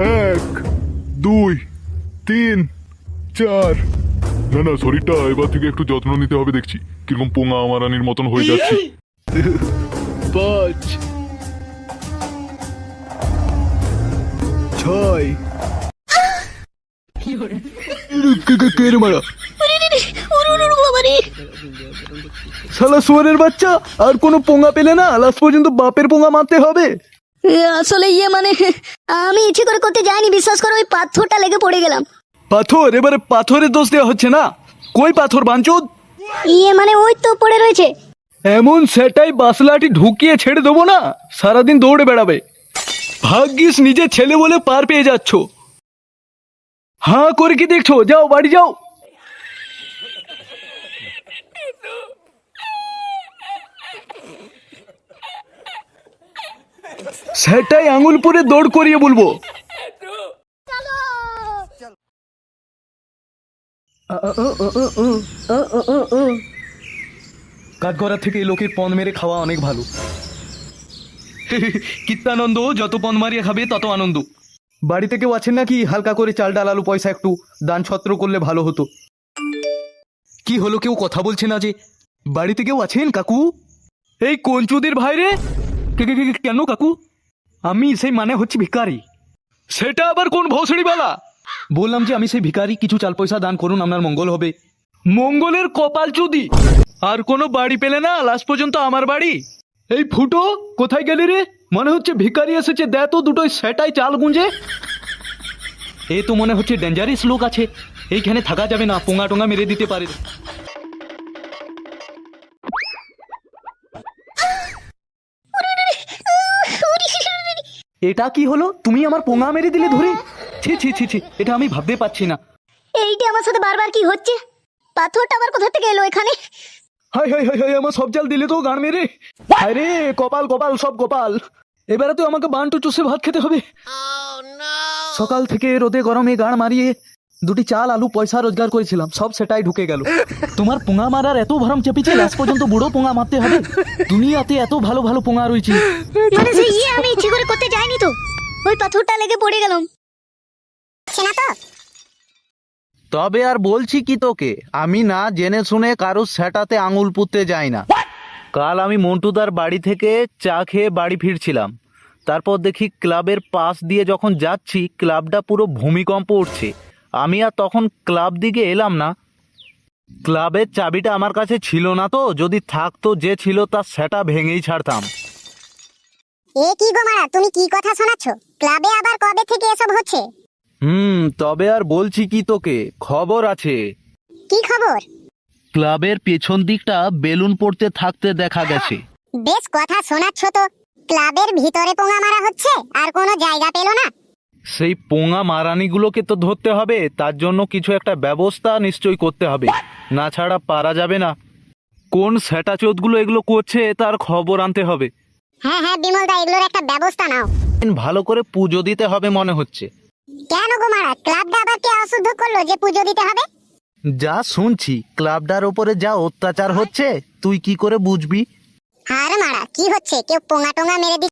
এক দুই তিন চার। না না শরীরটা এবার থেকে একটু যত্ন নিতে হবে দেখছি। কীরকম পোঙা আমারানির মতন হয়ে যাচ্ছে। পাঁচ ছয়। কে- কে- কে রে মারা? শালা শুয়ারের বাচ্চা আর কোনো পোঙা পেলে না লাস্ট পর্যন্ত বাপের পোঙা মারতে হবে। আসলে ইয়ে মানে আমি ইচ্ছে করে করতে যাইনি বিশ্বাস করো ওই পাথরটা লেগে পড়ে গেলাম। পাথর? এবারে পাথরের দোষ দেওয়া হচ্ছে না। কই পাথর বাঞ্চুদ? ইয়ে মানে ওই তো পড়ে রয়েছে। এমন সেটাই বাসলাটি ঢুকিয়ে ছেড়ে দেবো না সারাদিন দৌড়ে বেড়াবে। ভাগ্যিস নিজের ছেলে বলে পার পেয়ে যাচ্ছ। হাঁ করে কি দেখছ? যাও বাড়ি যাও। সেটাই আঙুল পরে দৌড় করিয়ে বলব। কাঠগড়া থেকে এই লোকের পণ মেরে খাওয়া অনেক ভালো। কিত্তানন্দ যত পণ মারিয়ে খাবে তত আনন্দ। বাড়িতে কেউ আছেন নাকি? হালকা করে চাল, ডাল, আলু, পয়সা একটু। দান ছত্র করলে ভালো হতো। কি হলো কেউ কথা বলছে না যে? বাড়িতে কেউ আছেন কাকু? এই কঞ্চুদের ভাই রে! কে- কে- কে- কেন কাকু? আমি সেই মানে হচ্ছে ভিকারি সেটা আবার কোন ভৌসড়িওয়ালা বললাম যে আমি সেই ভিখারি কিছু চাল পয়সা দান করুন আপনার মঙ্গল হবে। মঙ্গলের কপাল চুদি আর কোনো বাড়ি পেলে না লাস্ট পর্যন্ত আমার বাড়ি? এই ফুটো কোথায় গেলি রে? মনে হচ্ছে ভিকারি এসেছে দে তো দুটোই সেটাই চাল গুঁজে। এ তো মনে হচ্ছে ডেঞ্জারিস লোক আছে। এইখানে থাকা যাবে না পোঙা টোঙা মেরে দিতে পারে। এটা কি হলো? তুমি আমার পোঙা মেরে দিলে ধরে? ছি ছি ছি ছি এটা আমি ভাবতে পারছি না। এইটা আমার সাথে বারবার কি হচ্ছে? পাথরটা আবার কোথা থেকে এলো এখানে? হাই হাই হাই হাই আমার সব জাল দিলে তো গান মেরে। আরে কপাল কপাল সব কপাল। এবারে তো আমাকে বান্টু চুষে ভাত খেতে হবে। সকাল থেকে রোদে গরমে গান মারিয়ে দুটি চাল আলু পয়সা রোজগার করেছিলাম সব সেটাই ঢুকে গেল। তোমার পোঙা মারার এত ভরম চেপেছে লাস্ট পর্যন্ত বুড়ো পোঙা মারতে হবে। দুনিয়াতে এত ভালো ভালো পোঙা রয়েছে। মানে সেই ইয়ে আমি ইচ্ছে করে করতে যাইনি তো। ওই পাথরটা লেগে পড়ে গেলাম। তো? তবে আর বলছি কি তোকে আমি না জেনে শুনে কারও সেটাতে আঙুল পুঁততে যাই না। কাল আমি মন্টুদার বাড়ি থেকে চা খেয়ে বাড়ি ফিরছিলাম। তারপর দেখি ক্লাবের পাশ দিয়ে যখন যাচ্ছি ক্লাবটা পুরো ভূমিকম্প উঠছে। আমি আর তখন ক্লাব দিকে এলাম না। ক্লাবের চাবিটা আমার কাছে ছিল না তো যদি থাকতো যে ছিল তার সেটা ভেঙেই ছাড়তাম। এ কি গো মারা তুমি কি কথা শোনাচ্ছ? ক্লাবে আবার কবে থেকে এসব হচ্ছে? হুম তবে আর বলছি কি তোকে খবর আছে। কি খবর? ক্লাবের পেছন দিকটা বেলুন পড়তে থাকতে দেখা গেছে। বেশ কথা শোনাচ্ছ তো। ক্লাবের ভিতরে পোঙা মারা হচ্ছে আর কোনো জায়গা পেল না। সেই পোঙা মারানিগুলোকে তো ধরতে হবে তার জন্য কিছু একটা ব্যবস্থা নিশ্চয়ই করতে হবে। না ছাড়া পারা যাবে না। কোন সেটা চোদগুলো এগুলো করছে তার খবর আনতে হবে। হ্যাঁ হ্যাঁ বিমল দা এগুলোর একটা ব্যবস্থা নাও। ভালো করে পুজো দিতে হবে মনে হচ্ছে। কেন গো মারা? ক্লাবটা আবার কে অশুদ্ধ করল যে পুজো দিতে হবে? যা শুনছি ক্লাবটার ওপরে যা অত্যাচার হচ্ছে তুই কি করে বুঝবি? আর মারা কি হচ্ছে? কেউ পোঙা টোঙা মেরে দিচ্ছে?